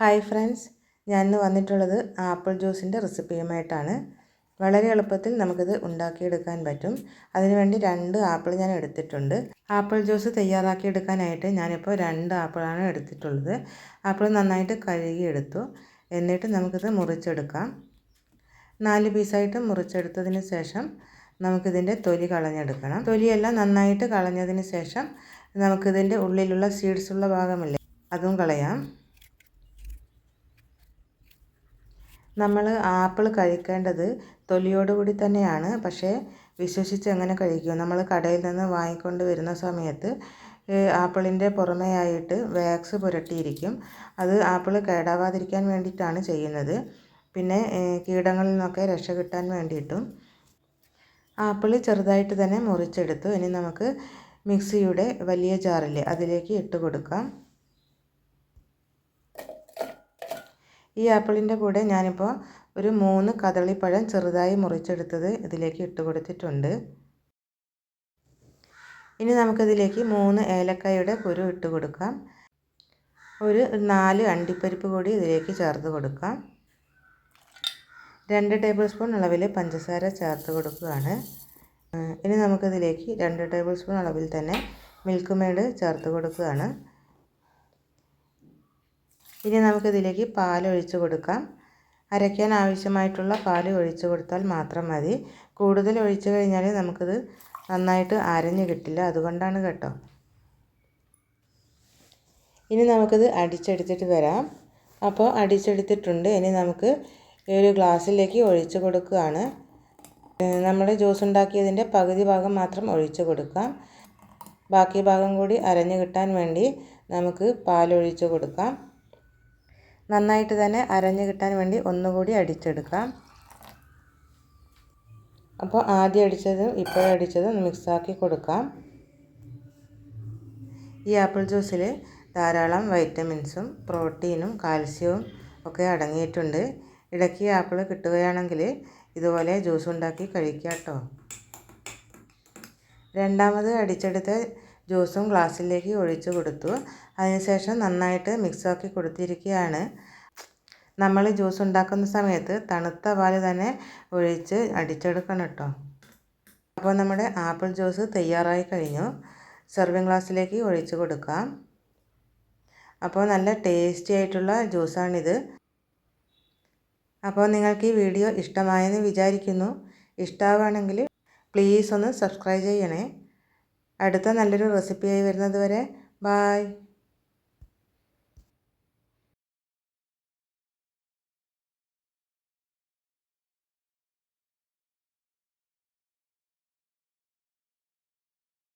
Hi friends ഞാൻ ഇന്ന് വന്നിട്ടുള്ളത് ആപ്പിൾ ജ്യൂസിന്റെ റെസിപ്പിയുമായിട്ടാണ്. വളരെ എളുപ്പത്തിൽ നമുക്കിത് ഉണ്ടാക്കിയെടുക്കാൻ പറ്റും. അതിനുവേണ്ടി രണ്ട് ആപ്പിൾ ഞാൻ എടുത്തിട്ടുണ്ട്. ആപ്പിൾ ജ്യൂസ് തയ്യാറാക്കിയെടുക്കാനായിട്ട് ഞാനിപ്പോൾ രണ്ട് ആപ്പിളാണ് എടുത്തിട്ടുള്ളത്. ആപ്പിൾ നന്നായിട്ട് കഴുകിയെടുത്തു. എന്നിട്ട് നമുക്കിത് മുറിച്ചെടുക്കാം. നാല് പീസായിട്ട് മുറിച്ചെടുത്തതിന് ശേഷം നമുക്കിതിന്റെ തൊലി കളഞ്ഞെടുക്കണം. തൊലിയെല്ലാം നന്നായിട്ട് കളഞ്ഞതിന് ശേഷം നമുക്കിതിന്റെ ഉള്ളിലുള്ള സീഡ്സുള്ള ഭാഗമില്ലേ അതും കളയാം. നമ്മൾ ആപ്പിൾ കഴിക്കേണ്ടത് തൊലിയോടുകൂടി തന്നെയാണ്. പക്ഷേ വിശ്വസിച്ച് എങ്ങനെ കഴിക്കും? നമ്മൾ കടയിൽ നിന്ന് വാങ്ങിക്കൊണ്ട് വരുന്ന സമയത്ത് ആപ്പിളിന്റെ പുറമെയായിട്ട് വാക്സ് പുരട്ടിയിരിക്കും. അത് ആപ്പിൾ കേടാവാതിരിക്കാൻ വേണ്ടിയിട്ടാണ് ചെയ്യുന്നത്. പിന്നെ കീടങ്ങളിൽ നിന്നൊക്കെ രക്ഷ കിട്ടാൻ വേണ്ടിയിട്ടും ആപ്പിൾ ചെറുതായിട്ട് തന്നെ മുറിച്ചെടുത്തു. ഇനി നമുക്ക് മിക്സിയുടെ വലിയ ജാറിൽ അതിലേക്ക് ഇട്ട് കൊടുക്കാം. ഈ ആപ്പിളിന്റെ കൂടെ ഞാനിപ്പോൾ ഒരു മൂന്ന് കദളിപ്പഴം ചെറുതായി മുറിച്ചെടുത്തത് ഇതിലേക്ക് ഇട്ട് കൊടുത്തിട്ടുണ്ട്. ഇനി നമുക്കിതിലേക്ക് മൂന്ന് ഏലക്കായുടെ കുരു ഇട്ട് കൊടുക്കാം. ഒരു നാല് അണ്ടിപ്പരിപ്പ് കൂടി ഇതിലേക്ക് ചേർത്ത് കൊടുക്കാം. രണ്ട് ടേബിൾ സ്പൂൺ അളവിൽ പഞ്ചസാര ചേർത്ത് കൊടുക്കുകയാണ്. ഇനി നമുക്കിതിലേക്ക് രണ്ട് ടേബിൾ സ്പൂൺ അളവിൽ തന്നെ മിൽക്ക് മെയ്ഡ് ചേർത്ത് കൊടുക്കുകയാണ്. ഇനി നമുക്കിതിലേക്ക് പാൽ ഒഴിച്ച് കൊടുക്കാം. അരയ്ക്കാൻ ആവശ്യമായിട്ടുള്ള പാൽ ഒഴിച്ച് കൊടുത്താൽ മാത്രം മതി. കൂടുതൽ ഒഴിച്ച് കഴിഞ്ഞാൽ നമുക്കിത് നന്നായിട്ട് അരഞ്ഞു കിട്ടില്ല. അതുകൊണ്ടാണ് കേട്ടോ. ഇനി നമുക്കിത് അടിച്ചെടുത്തിട്ട് വരാം. അപ്പോൾ അടിച്ചെടുത്തിട്ടുണ്ട്. ഇനി നമുക്ക് ഒരു ഗ്ലാസ്സിലേക്ക് ഒഴിച്ച് കൊടുക്കുകയാണ്. നമ്മൾ ജ്യൂസ് ഉണ്ടാക്കിയതിന്റെ പകുതി ഭാഗം മാത്രം ഒഴിച്ച് കൊടുക്കാം. ബാക്കി ഭാഗം കൂടി അരഞ്ഞു കിട്ടാൻ വേണ്ടി നമുക്ക് പാലൊഴിച്ച് കൊടുക്കാം. നന്നായിട്ട് തന്നെ അരഞ്ഞു കിട്ടാൻ വേണ്ടി ഒന്നുകൂടി അടിച്ചെടുക്കാം. അപ്പോൾ ആദ്യം അടിച്ചതും ഇപ്പോഴും അടിച്ചതും മിക്സാക്കി കൊടുക്കാം. ഈ ആപ്പിൾ ജ്യൂസിൽ ധാരാളം വൈറ്റമിൻസും പ്രോട്ടീനും കാൽസ്യവും ഒക്കെ അടങ്ങിയിട്ടുണ്ട്. ഇടയ്ക്ക് ആപ്പിൾ കിട്ടുകയാണെങ്കിൽ ഇതുപോലെ ജ്യൂസ് ഉണ്ടാക്കി കഴിക്കാം കേട്ടോ. രണ്ടാമത് അടിച്ചെടുത്ത ജ്യൂസും ഗ്ലാസ്സിലേക്ക് ഒഴിച്ച് കൊടുത്തു. അതിനുശേഷം നന്നായിട്ട് മിക്സാക്കി കൊടുത്തിരിക്കുകയാണ്. നമ്മൾ ജ്യൂസ് ഉണ്ടാക്കുന്ന സമയത്ത് തണുത്ത പാൽ തന്നെ ഒഴിച്ച് അടിച്ചെടുക്കണം കേട്ടോ. അപ്പോൾ നമ്മുടെ ആപ്പിൾ ജ്യൂസ് തയ്യാറായി കഴിഞ്ഞു. സെർവിങ് ഗ്ലാസ്സിലേക്ക് ഒഴിച്ച് കൊടുക്കാം. അപ്പോൾ നല്ല ടേസ്റ്റി ആയിട്ടുള്ള ജ്യൂസാണിത് അപ്പോൾ നിങ്ങൾക്ക് ഈ വീഡിയോ ഇഷ്ടമായെന്ന് വിചാരിക്കുന്നു. ഇഷ്ടമാവുകയാണെങ്കിൽ പ്ലീസ് ഒന്ന് സബ്സ്ക്രൈബ് ചെയ്യണേ. അടുത്ത നല്ലൊരു റെസിപ്പിയായി വരുന്നത് വരെ ബായ്